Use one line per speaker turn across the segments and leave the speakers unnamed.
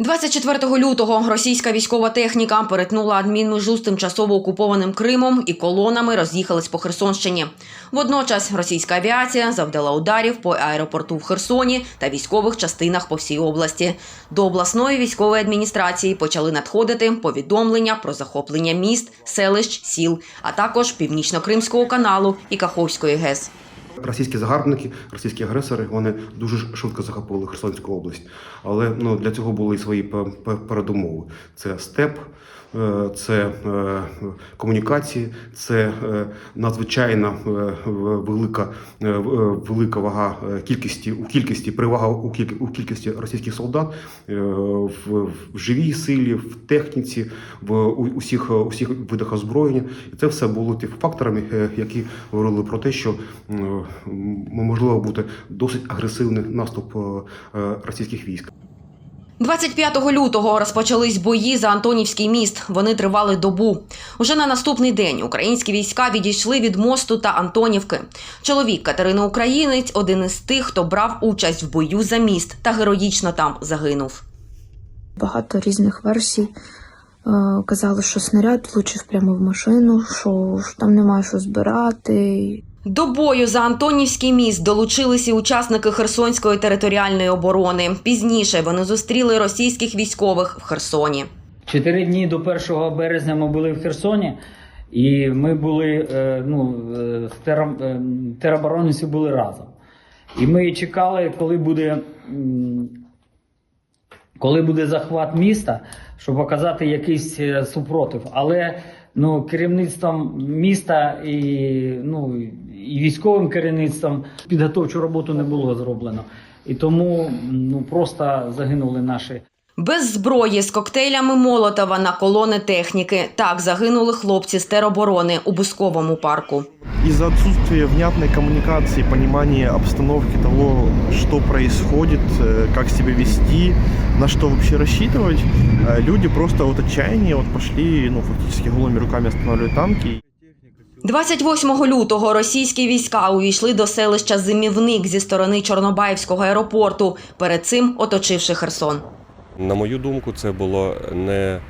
24 лютого російська військова техніка перетнула адмінмежу з тимчасово окупованим Кримом і колонами роз'їхались по Херсонщині. Водночас російська авіація завдала ударів по аеропорту в Херсоні та військових частинах по всій області. До обласної військової адміністрації почали надходити повідомлення про захоплення міст, селищ, сіл, а також північно-кримського каналу і Каховської ГЕС.
Російські загарбники, російські агресори, вони дуже швидко захопили Херсонську область. Але ну, для цього були і свої пе- пе- передумови. Це степ, е, це е, комунікації, це е, надзвичайно е, велика, велика вага кількості у кількості, перевага у кіль- у кількості російських солдат в, живій силі, в техніці, в усіх, усіх видах озброєння. І це все було ті факторами, які говорили про те, що можливо бути досить агресивний наступ е, е, російських військ.
25 лютого розпочались бої за Антонівський міст. Вони тривали добу. Уже на наступний день українські війська відійшли від мосту та Антонівки. Чоловік Катерини Українець один із тих, хто брав участь в бою за міст та героїчно там загинув.
Багато різних версій. Е, Казали, що снаряд влучив прямо в машину, що там немає що збирати.
До бою за Антонівський міст долучились і учасники Херсонської територіальної оборони. Пізніше вони зустріли російських військових в Херсоні.
Чотири дні до 1 березня ми були в Херсоні, і ми були е, ну, е, е, тероборонці були разом. І ми чекали, коли буде, коли буде захват міста, щоб показати якийсь супротив. Але ну, керівництвом міста і, ну, і військовим керівництвом підготовчу роботу не було зроблено. І тому ну, просто загинули наші
Без зброї з коктейлями Молотова на колони техніки. Так загинули хлопці з тероборони у Бусковому парку
Из-за отсутствия внятной коммуникации, понимания обстановки того, что происходит, э, как себя вести, на что вообще рассчитывать, э, люди просто от отчаяния вот пошли, ну, фактически голыми руками останавливать танки.
28 лютого російські війська увійшли до селища Зимівник зі сторони Чорнобаївського аеропорту, перед цим оточивши Херсон.
На мою думку, це було не е,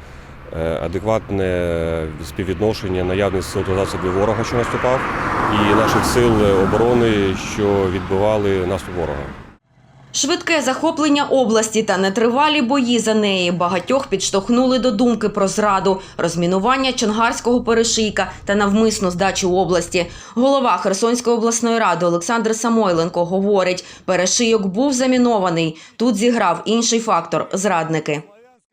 адекватне співвідношення наявних сил та засобів ворога, що наступав, і наших сил оборони, що відбивали наступ ворога.
Швидке захоплення області та нетривалі бої за неї багатьох підштовхнули до думки про зраду, розмінування Чонгарського перешийка та навмисну здачу області. Голова Херсонської обласної ради Олександр Самойленко говорить, перешийок був замінований. Тут зіграв інший фактор зрадники.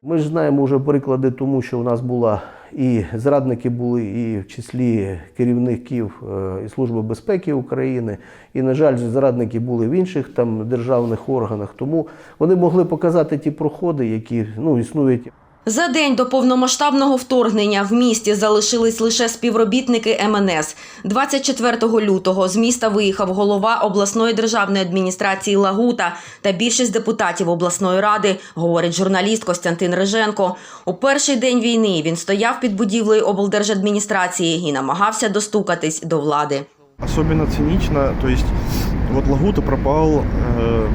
Ми ж знаємо вже приклади тому, що у нас була і зрадники були, і в числі керівників е, і Служби безпеки України. І, на жаль, зрадники були в інших там державних органах. Тому вони могли показати ті проходи, які ну, існують
За день до повномасштабного вторгнення в місті залишились лише співробітники МНС. 24 лютого з міста виїхав голова обласної державної адміністрації Лагута та більшість депутатів обласної ради, говорить журналіст Костянтин Риженко. У перший день війни він стояв під будівлею облдержадміністрації і намагався достукатись до влади.
Особенно цинично, то есть вот Лагута пропал, э,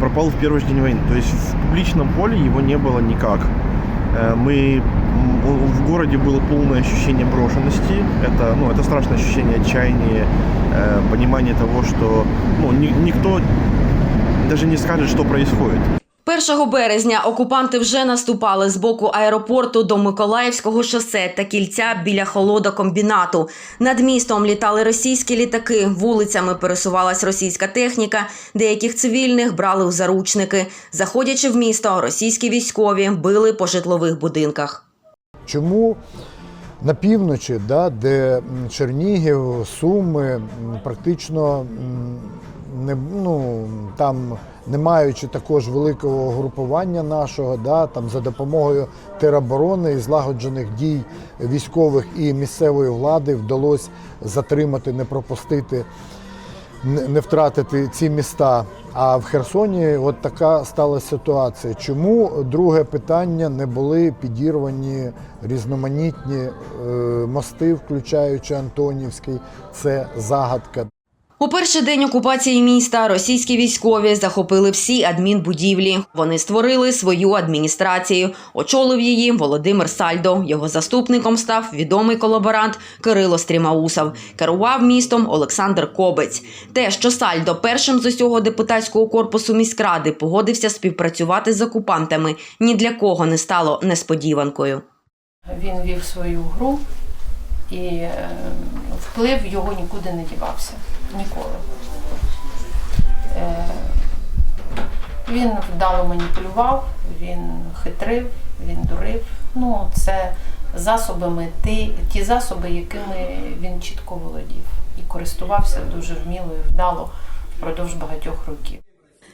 пропал в первый же день войны. То есть в публичном поле его не было никак. Э, мы, м, в городе было полное ощущение брошенности. Это, ну, это страшное ощущение отчаяния, э, понимание того, что ну, ни- никто даже не скажет, что происходит.
1 березня окупанти вже наступали з боку аеропорту до Миколаївського шосе та кільця біля холодокомбінату. Над містом літали російські літаки, вулицями пересувалась російська техніка, деяких цивільних брали у заручники. Заходячи в місто, російські військові били по житлових будинках.
Чому на півночі, да, де Чернігів, Суми, практично не, ну, там, не маючи також великого групування нашого, да, там, за допомогою тероборони і злагоджених дій військових і місцевої влади вдалося затримати, не пропустити не втратити ці міста. А в Херсоні от така стала ситуація. Чому друге питання не були підірвані різноманітні е, мости, включаючи Антонівський? Це загадка.
У перший день окупації міста російські військові захопили всі адмінбудівлі. Вони створили свою адміністрацію. Очолив її Володимир Сальдо. Його заступником став відомий колаборант Кирило Стрімаусов. Керував містом Олександр Кобець. Те, що Сальдо першим з усього депутатського корпусу міськради погодився співпрацювати з окупантами, ні для кого не стало несподіванкою.
Він вів свою гру і е, вплив його нікуди не дівався. Ніколи. Е, він вдало маніпулював, він хитрив, він дурив. Ну, це засобами, ті, ті засоби, якими він чітко володів і користувався дуже вміло і вдало впродовж багатьох років.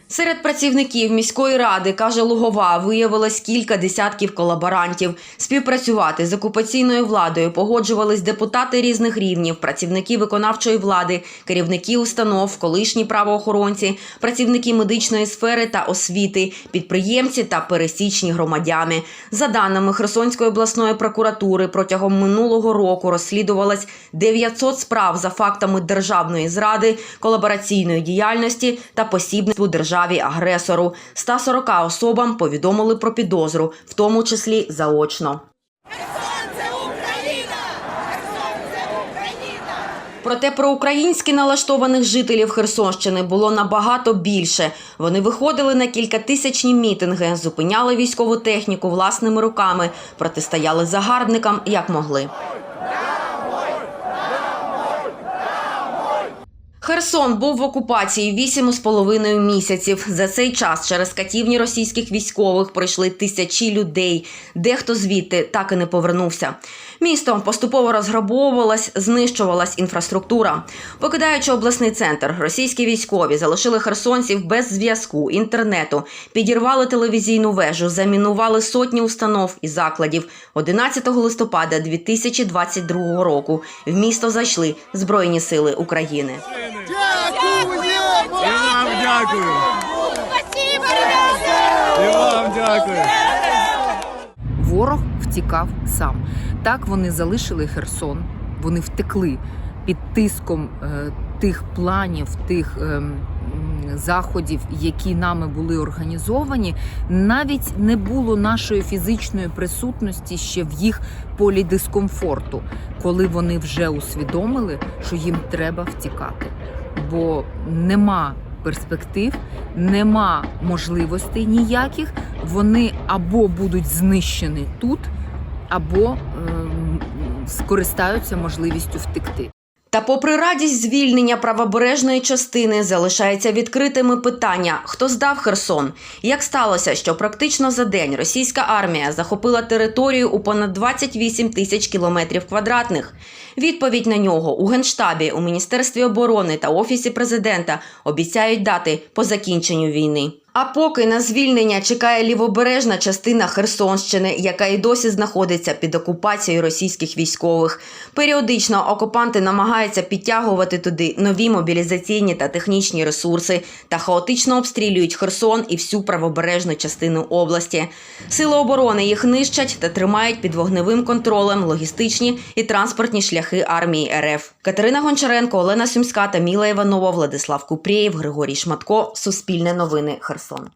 Серед працівників міської ради, каже Лугова, виявилось кілька десятків колаборантів. Співпрацювати з окупаційною владою погоджувались депутати різних рівнів, працівники виконавчої влади, керівники установ, колишні правоохоронці, працівники медичної сфери та освіти, підприємці та пересічні громадяни. За даними Херсонської обласної прокуратури, протягом минулого року розслідувалось 900 справ за фактами державної зради, колабораційної діяльності та посібництву державі агресору. 140 особам повідомили про підозру, в тому числі заочно. Проте проукраїнськи налаштованих жителів Херсонщини було набагато більше. Вони виходили на кількатисячні мітинги, зупиняли військову техніку власними руками, протистояли загарбникам як могли. Херсон був в окупації вісім з половиною місяців. За цей час через катівні російських військових пройшли тисячі людей. Дехто звідти так і не повернувся. Місто поступово розграбовувалась, знищувалась інфраструктура. Покидаючи обласний центр, російські військові залишили херсонців без зв'язку, інтернету, підірвали телевізійну вежу, замінували сотні установ і закладів. 11 листопада 2022 року в місто зайшли Збройні сили України.
Ворог втікав сам. Так вони залишили Херсон, вони втекли під тиском е, тих планів, тих е, заходів, які нами були організовані. Навіть не було нашої фізичної присутності ще в їх полі дискомфорту, коли вони вже усвідомили, що їм треба втікати, бо нема перспектив, нема можливостей ніяких. Вони або будуть знищені тут, або ем, скористаються можливістю втекти.
Та, попри радість звільнення правобережної частини, залишається відкритими питання: хто здав Херсон? Як сталося, що практично за день російська армія захопила територію у понад 28 тисяч кілометрів квадратних? Відповідь на нього у генштабі, у міністерстві оборони та офісі президента обіцяють дати по закінченню війни. А поки на звільнення чекає лівобережна частина Херсонщини, яка і досі знаходиться під окупацією російських військових. Періодично окупанти намагаються підтягувати туди нові мобілізаційні та технічні ресурси та хаотично обстрілюють Херсон і всю правобережну частину області. Сили оборони їх нищать та тримають під вогневим контролем логістичні і транспортні шляхи армії РФ. Катерина Гончаренко, Олена Сумська та Міла Іванова, Владислав Купрієв, Григорій Шматко. Суспільне новини Херсон. sånn.